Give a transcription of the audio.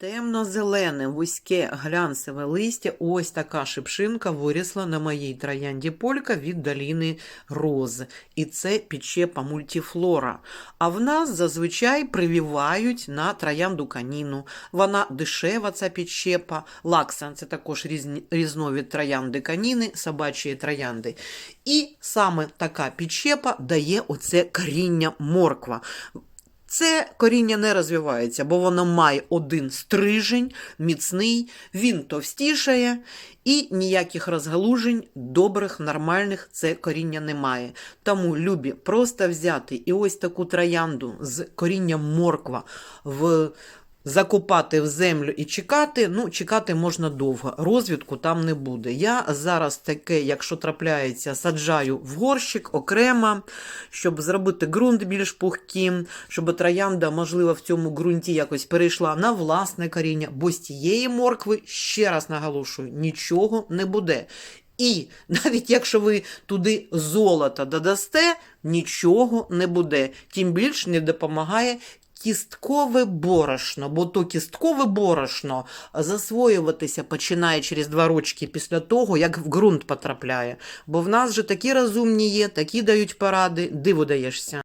Темно-зелене, вузьке глянцеве листя, ось така шипшинка вирісла на моїй троянді полька від доліни роз. І це підчепа мультифлора. А в нас зазвичай привівають на троянду каніну. Вона дешева, ця підчепа. Лаксан це також різні, різновид троянди каніни, собачої троянди. І саме така підчепа дає оце коріння морква. Це коріння не розвивається, бо воно має один стрижень, міцний, він товстішає, і ніяких розгалужень, добрих, нормальних це коріння немає. Тому, любі, просто взяти і ось таку троянду з корінням морква в. Закопати в землю і чекати, ну, чекати можна довго, розвідку там не буде. Я зараз таке, якщо трапляється, саджаю в горщик окремо, щоб зробити ґрунт більш пухким, щоб троянда, можливо, в цьому ґрунті якось перейшла на власне коріння, бо з тієї моркви, ще раз наголошую, нічого не буде. І навіть якщо ви туди золото додасте, нічого не буде. Тим більше не допомагає кісткове борошно, бо то кісткове борошно засвоюватися починає через два рочки після того, як в ґрунт потрапляє. Бо в нас же такі розумні є, такі дають поради, диву даєшся.